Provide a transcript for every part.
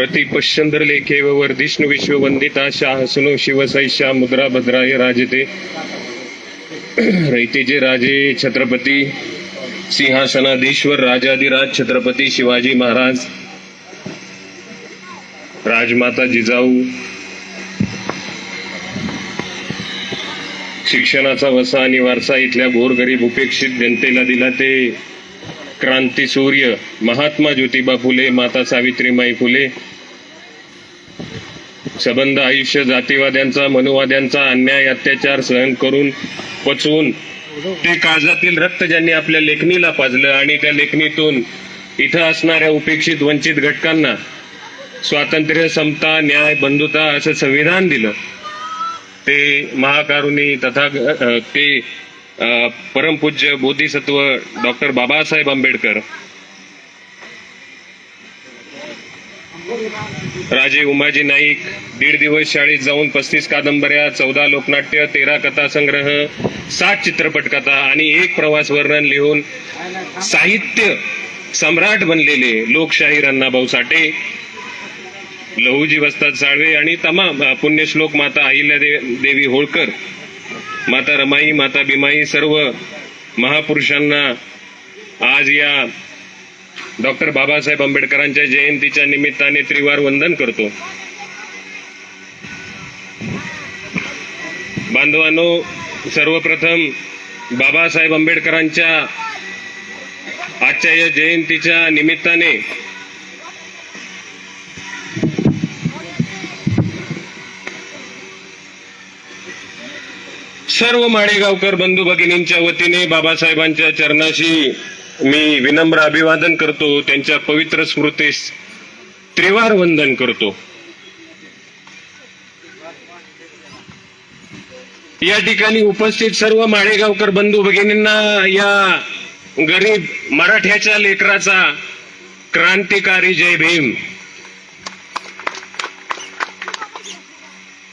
प्रति लेखे व वर्धिष्णु विश्ववंदिता शाह सुनो शिवसैशा मुद्रा भद्राय राजते। रैतेजे राजे छत्रपती सिंहासनाधीश्वर राजाधिराज छत्रपती शिवाजी महाराज। राजमाता जिजाऊ। शिक्षणाचा वसा आणि वारसा इथल्या गोरगरीब उपेक्षित जनतेला दिला ते क्रांती सूर्य महात्मा ज्योतिबा फुले माता सावित्रीमाई फुले सबंध आयुष्य जातीवाद्यांचा मनुवाद्यांचा अन्याय अत्याचार सहन करून पचवून ते काळजातील रक्त ज्यांनी आपल्या लेखणीला पाजलं आणि त्या लेखणीतून इथं असणाऱ्या उपेक्षित वंचित घटकांना स्वातंत्र्य समता न्याय बंधुता असं संविधान दिलं. ते महाकारुणी तथा ते परमपूज्य बोधिसत्व डॉक्टर बाबासाहेब आंबेडकर. राजे उमाजी नाईक दीड दिवस शाळेत जाऊन पस्तीस कादंबऱ्या चौदा लोकनाट्य तेरा कथा संग्रह सात चित्रपट कथा आणि एक प्रवास वर्णन लिहून साहित्य सम्राट बनलेले लोकशाहीर अण्णाभाऊ साठे लहुजी वस्ताद साळवे आणि तमाम पुण्यश्लोक माता अहिल्या दे- देवी होळकर माता रमाई माता बिमाई सर्व महापुरुषांना आज या डॉक्टर बाबासाहेब आंबेडकरांच्या जयंतीच्या निमित्ताने त्रिवार वंदन करतो. बांधवांनो सर्वप्रथम बाबासाहेब आंबेडकरांच्या आजच्या या जयंतीच्या निमित्ताने सर्व माळेगावकर बंधू भगिनींच्या वतीने बाबासाहेबांच्या चरणाशी मी विनम्र अभिवादन करतो त्यांच्या पवित्र स्मृतीस त्रिवार वंदन करतो. या ठिकाणी उपस्थित सर्व माळेगावकर बंधू भगिनींना या गरीब मराठ्याच्या लेकराचा क्रांतिकारी जय भीम.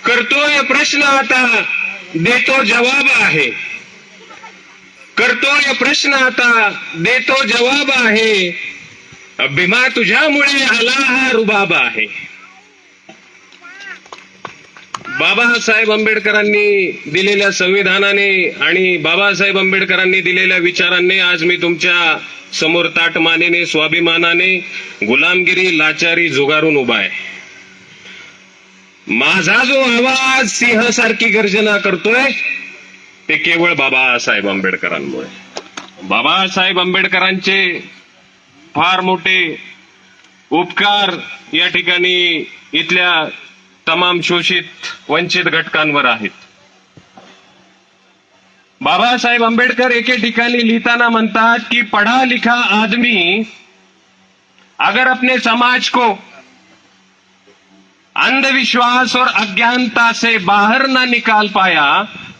करतोय प्रश्न आता देतो जवाब आहे. करतोय प्रश्न आता. देतो जवाब आहे. भीमा तुझ्यामुळे आला हा रुबाब आहे. बाबासाहेब आंबेडकरांनी दिलेल्या संविधानाने आणि बाबासाहेब आंबेडकरांनी दिलेल्या विचारांनी आज मी तुमच्यासमोर ताटमानेने स्वाभिमानाने गुलामगिरी लाचारी जुगारून उभा आहे. माझा जो आवाज सिंहासारखी गर्जना करतोय ते केवळ बाबासाहेब आंबेडकरांमुळे. बाबासाहेब आंबेडकरांचे फार मोठे उपकार या ठिकाणी इथल्या तमाम शोषित वंचित घटकांवर आहेत. बाबासाहेब आंबेडकर एके ठिकाणी लिहिताना म्हणतात की पढ़ा लिखा आदमी अगर अपने समाज को अंधविश्वास और अज्ञानता से बाहर ना निकाल पाया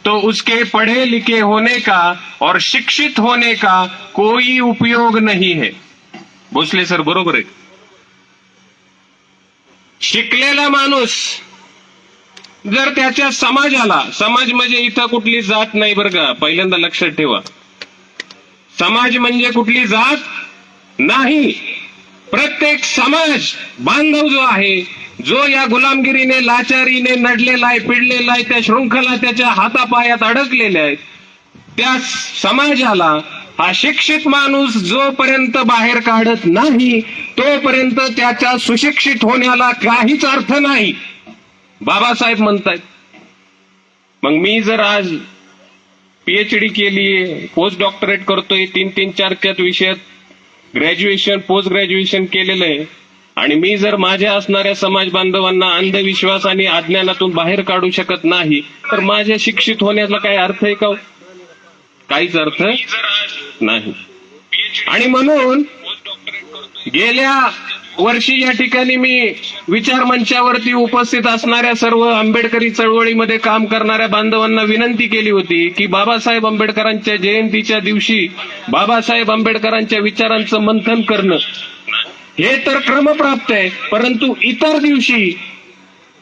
तो उसके पढ़े लिखे होने का और शिक्षित होने का कोई उपयोग नहीं है। भोसले सर बरोबर आहे शिकलेला माणूस जर त्याच्या समाजाला समाज म्हणजे इथं कुठली जात नाही बरं का पहिल्यांदा लक्षात ठेवा. समाज म्हणजे कुठली जात नाही. प्रत्येक समाज बांधव जो आहे जो या गुलामगिरीने लाचारीने नडलेला आहे पिडलेला आहे त्या शृंखला त्याच्या हातापायात अडकलेल्या आहेत त्या समाजाला हा शिक्षित माणूस जोपर्यंत बाहेर काढत नाही तोपर्यंत त्याच्या सुशिक्षित होण्याला काहीच अर्थ नाही. बाबासाहेब म्हणतायत मग मी जर आज पीएचडी केली पोस्ट डॉक्टरेट करतोय तीन तीन चार चार विषयात ग्रॅज्युएशन पोस्ट ग्रॅज्युएशन केलेलं आहे आणि मी जर माझ्या असणाऱ्या समाज बांधवांना अंधविश्वास आणि अज्ञानातून बाहेर काढू शकत नाही तर माझ्या शिक्षित होण्याचा काही अर्थ आहे का हो? काहीच अर्थ नाही. आणि म्हणून गेल्या वर्षी या ठिकाणी मी विचार मंचावरती उपस्थित असणाऱ्या सर्व आंबेडकरी चळवळीमध्ये काम करणाऱ्या बांधवांना विनंती केली होती की बाबासाहेब आंबेडकरांच्या जयंतीच्या दिवशी बाबासाहेब आंबेडकरांच्या विचारांचं मंथन करणं. हे तर क्रमप्राप्त आहे. परंतु इतर दिवशी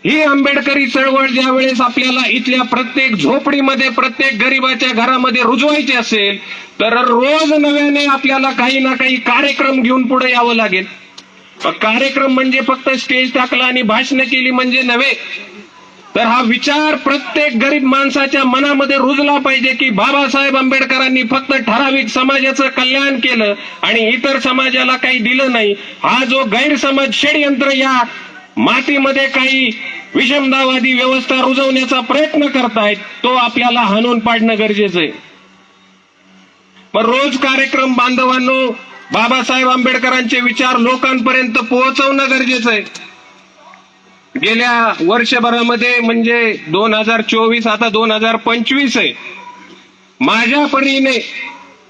ही आंबेडकरी चळवळ ज्या वेळेस आपल्याला इथल्या प्रत्येक झोपडीमध्ये प्रत्येक गरीबाच्या घरामध्ये रुजवायची असेल तर रोज नव्याने आपल्याला काही ना काही कार्यक्रम घेऊन पुढे यावं लागेल. कार्यक्रम म्हणजे फक्त स्टेज टाकला आणि भाषण केली म्हणजे नव्हे. तर हा विचार प्रत्येक गरीब माणसाच्या मनामध्ये रुजला पाहिजे की बाबासाहेब आंबेडकरांनी फक्त ठराविक समाजाचं कल्याण केलं आणि इतर समाजाला काही दिलं नाही. हा जो गैरसमज षडयंत्र या मातीमध्ये काही विषमतावादी व्यवस्था रुजवण्याचा प्रयत्न करतायत तो आपल्याला हाणून पाडणं गरजेचं आहे. पण रोज कार्यक्रम बांधवांनो बाबासाहेब आंबेडकरांचे विचार लोकांपर्यंत पोहोचवणं गरजेचं आहे. गेल्या वर्षभरामध्ये म्हणजे दोन हजार चोवीस आता दोन हजार पंचवीस आहे. माझ्या परीने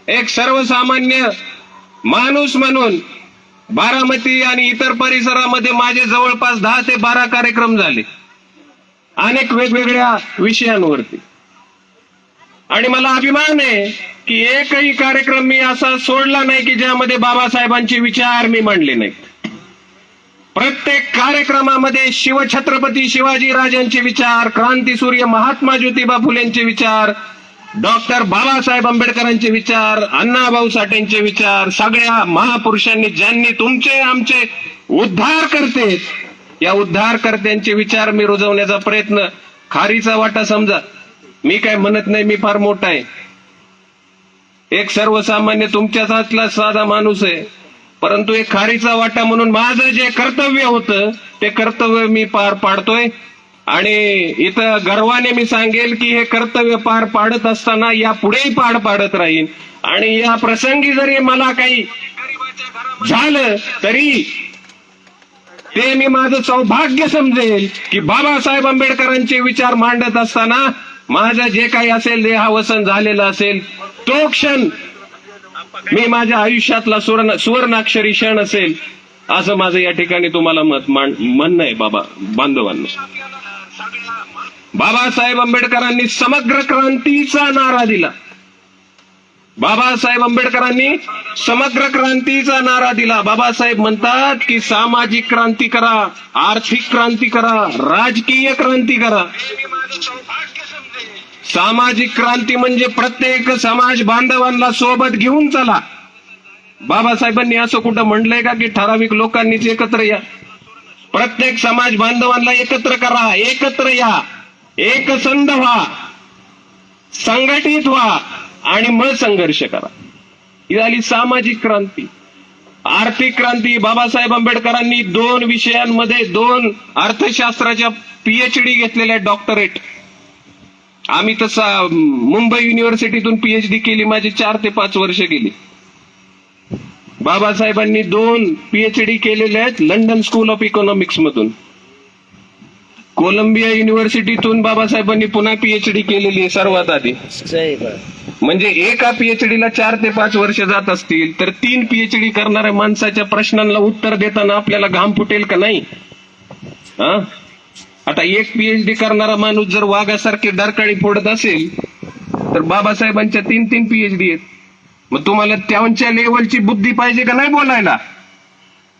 एक सर्वसामान्य माणूस म्हणून बारामती आणि इतर परिसरामध्ये माझे जवळपास दहा ते बारा कार्यक्रम झाले. अनेक वेगवेगळ्या विषयांवरती. आणि मला अभिमान आहे की एकही कार्यक्रम मी असा सोडला नाही की ज्यामध्ये बाबासाहेबांचे विचार मी मांडले नाहीत. प्रत्येक कार्यक्रमामध्ये शिवछत्रपती शिवाजी राजांचे विचार क्रांतीसूर्य महात्मा ज्योतिबा फुलेंचे विचार डॉक्टर बाबासाहेब आंबेडकरांचे विचार अण्णाभाऊ साठेंचे विचार सगळ्या महापुरुषांनी ज्यांनी तुमचे आमचे उद्धार करते या उद्धारकर्त्यांचे विचार मी रुजवण्याचा प्रयत्न खारीचा वाटा समजा मी काय म्हणत नाही मी फार मोठा आहे. एक सर्वसामान्य तुमच्याच साधा माणूस आहे. परंतु एक खारीचा वाटा म्हणून माझं जे कर्तव्य होतं ते कर्तव्य मी पार पाडतोय. आणि इथं गर्वाने मी सांगेल की हे कर्तव्य पार पाडत असताना या पुढेही पार पाडत राहीन. आणि या प्रसंगी जरी मला काही झालं तरी ते मी माझं सौभाग्य समजेल की बाबासाहेब आंबेडकरांचे विचार मांडत असताना माझं जे काही असेल देहावसन झालेलं असेल तो क्षण मी माझ्या आयुष्यातला सुवर्ण सुवर्णाक्षरी क्षण असेल असं माझं या ठिकाणी तुम्हाला मत मान- म्हणणं आहे बाबा बांधवांना. बाबासाहेब आंबेडकरांनी समग्र क्रांतीचा नारा दिला. बाबासाहेब आंबेडकरांनी समग्र क्रांतीचा नारा दिला. बाबासाहेब म्हणतात की सामाजिक क्रांती करा आर्थिक क्रांती करा राजकीय क्रांती करा. सामाजिक क्रांती म्हणजे प्रत्येक समाज बांधवांना सोबत घेऊन चला. बाबासाहेबांनी असं कुठं म्हणलंय का की ठराविक लोकांनीच एकत्र या. प्रत्येक समाज बांधवांना एकत्र करा एकत्र या. एकसंध व्हा संघटित व्हा आणि मग संघर्ष करा. ही झाली सामाजिक क्रांती. आर्थिक क्रांती. बाबासाहेब आंबेडकरांनी दोन विषयांमध्ये दोन अर्थशास्त्राच्या पीएचडी घेतलेल्या डॉक्टरेट आम्ही तसा मुंबई युनिव्हर्सिटीतून पीएचडी केली माझी चार ते पाच वर्ष गेली. बाबासाहेबांनी दोन पीएचडी केलेले आहेत लंडन स्कूल ऑफ इकॉनॉमिक्स मधून. कोलंबिया युनिव्हर्सिटीतून बाबासाहेबांनी पुन्हा पीएचडी केलेली आहे सर्वात आधी. म्हणजे एका पीएचडीला चार ते पाच वर्ष जात असतील तर तीन पीएचडी करणाऱ्या माणसाच्या प्रश्नांना उत्तर देताना आपल्याला घाम फुटेल का नाही? हा? आता एक पीएचडी करणारा माणूस जर वाघासारखी डरकाळी फोडत असेल तर बाबासाहेबांच्या तीन तीन पीएचडी आहेत. मग तुम्हाला त्यांच्या लेवलची बुद्धी पाहिजे का नाही बोलायला?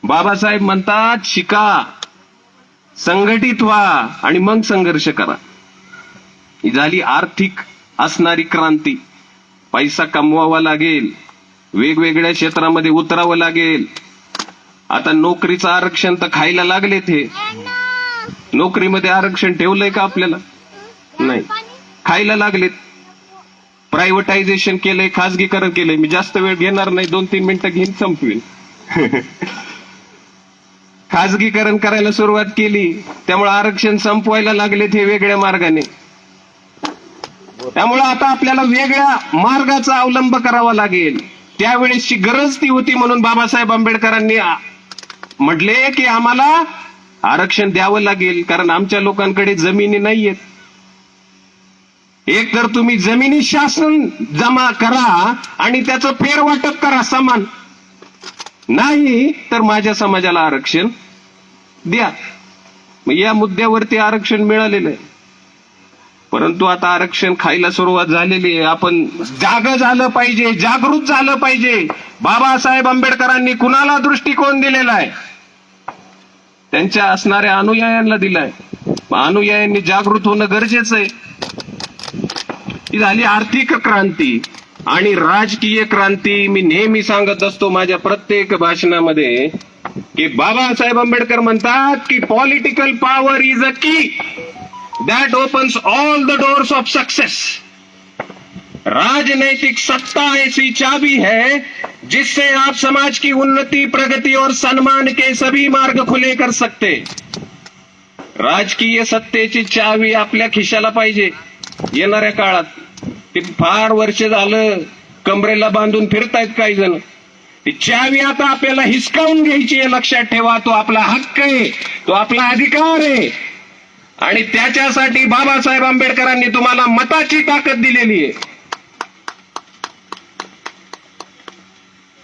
बाबासाहेब म्हणतात शिका संघटित व्हा आणि मग संघर्ष करा. ही झाली आर्थिक असणारी क्रांती. पैसा कमवावा लागेल वेगवेगळ्या क्षेत्रामध्ये उतरावं लागेल. आता नोकरीचं आरक्षण तर खायला लागलेत हे. नोकरीमध्ये आरक्षण ठेवलंय का आपल्याला? नाही. खायला लागलेत. प्रायव्हटायझेशन केलंय खाजगीकरण केलंय. मी जास्त वेळ घेणार नाही. दोन तीन मिनिटं घेऊन संपवीन. खाजगीकरण करायला सुरुवात केली. त्यामुळे आरक्षण संपवायला लागलेत हे वेगळ्या मार्गाने. त्यामुळे आता आपल्याला वेगळ्या मार्गाचा अवलंब करावा लागेल. त्यावेळेसची गरज ती होती म्हणून बाबासाहेब आंबेडकरांनी म्हटले की आम्हाला आरक्षण द्यावं लागेल कारण आमच्या लोकांकडे जमिनी नाहीयेत. एक तर तुम्ही जमिनी शासन जमा करा आणि त्याचं फेरवाटप करा समान. नाही तर माझ्या समाजाला आरक्षण द्या. मग या मुद्द्यावरती आरक्षण मिळालेलं आहे. परंतु आता आरक्षण खायला सुरुवात झालेली आहे. आपण जाग झालं पाहिजे जागृत झालं पाहिजे. बाबासाहेब आंबेडकरांनी कुणाला दृष्टिकोन दिलेला आहे? त्यांच्या असणाऱ्या अनुयायांना दिलाय. अनुयायांनी जागृत होणं गरजेचं आहे. ही झाली आर्थिक क्रांती आणि राजकीय क्रांती. मी नेहमी सांगत असतो माझ्या प्रत्येक भाषणामध्ये की बाबासाहेब आंबेडकर म्हणतात की political power is a key that opens all the doors of success राजनैतिक सत्ता ऐसी चाबी है जिससे आप समाज की उन्नति प्रगति और सम्मान के सभी मार्ग खुले कर सकते। राजकीय सत्तेची चावी आपल्या खिशाला पाहिजे. येणाऱ्या काळात ते फार वर्ष झालं कमरेला बांधून फिरतायत काही जण. ती चावी आता आपल्याला हिसकावून घ्यायची आहे लक्षात ठेवा तो आपला हक्क आहे तो आपला अधिकार आहे. आणि त्याच्यासाठी बाबासाहेब आंबेडकरांनी तुम्हाला मताची ताकद दिलेली आहे.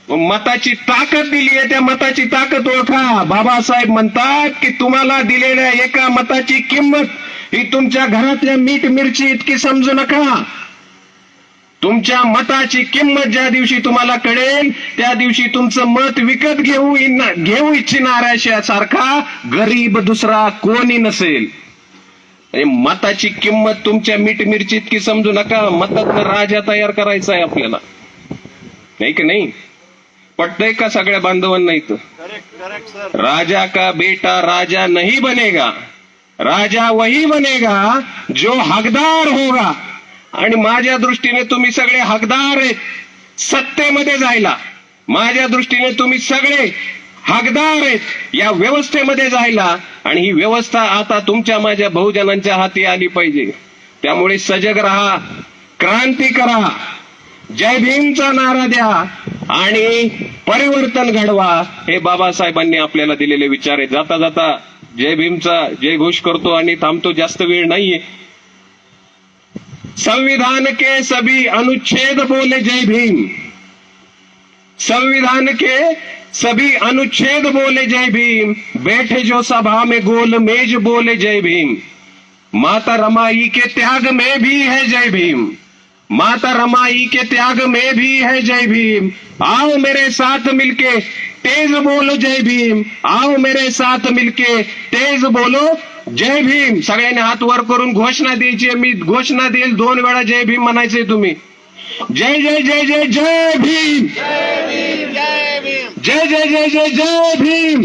मताची ताकद दिली आहे त्या मताची ताकद ओळखा. बाबासाहेब म्हणतात की तुम्हाला दिलेल्या एका मताची किंमत ही तुमच्या घरातल्या मीठ मिरची इतकी समजू नका. तुमच्या मताची किंमत ज्या दिवशी तुम्हाला कळेल त्या दिवशी तुमचं मत विकत घेऊ घेऊ इच्छिणाऱ्याशा सारखा गरीब दुसरा कोणी नसेल. मताची किंमत तुमच्या मीठ मिरची इतकी समजू नका. मतात राजा तयार करायचा आहे आपल्याला. नाही की नाही? पटतंय का सगळ्या बांधवांना इथं? राजा का बेटा राजा नहीं बनेगा। राजा वही बनेगा जो हकदार होगा। आणि माझ्या दृष्टीने तुम्ही सगळे हकदार आहेत सत्तेमध्ये जायला. माझ्या दृष्टीने तुम्ही सगळे हकदार आहेत या व्यवस्थेमध्ये जायला. आणि ही व्यवस्था आता तुमच्या माझ्या बहुजनांच्या हाती आली पाहिजे. त्यामुळे सजग राहा क्रांती करा जय भीमचा नारा द्या आणि परिवर्तन घडवा हे बाबासाहेबांनी आपल्याला दिलेले विचार आहे जाता जाता जय भीमचा जय घोष करतो आणि थांबतो जास्त वेळ नाहीये. संविधान के सभी अनुच्छेद बोले जय भीम. संविधान के सभी अनुच्छेद बोले जय भीम. बैठे जो सभा में गोल मेज बोले जय भीम. माता रमाई के त्याग में भी है जय भीम. माता रमाई के त्याग में भी है जय भीम। आओ मेरे साथ मिलके तेज बोलो जय भीम। आओ मेरे साथ मिलके तेज बोलो जय भीम। सगळ्यांनी हात वर करून घोषणा द्यायची मी घोषणा देईल दोन वेळा जय भीम म्हणायचंय तुम्ही. जय जय जय जय जय भीम! जय जय जय जय जय भीम!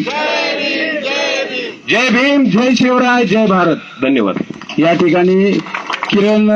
जय भीम जय शिवराय जय भारत. धन्यवाद. या ठिकाणी किरण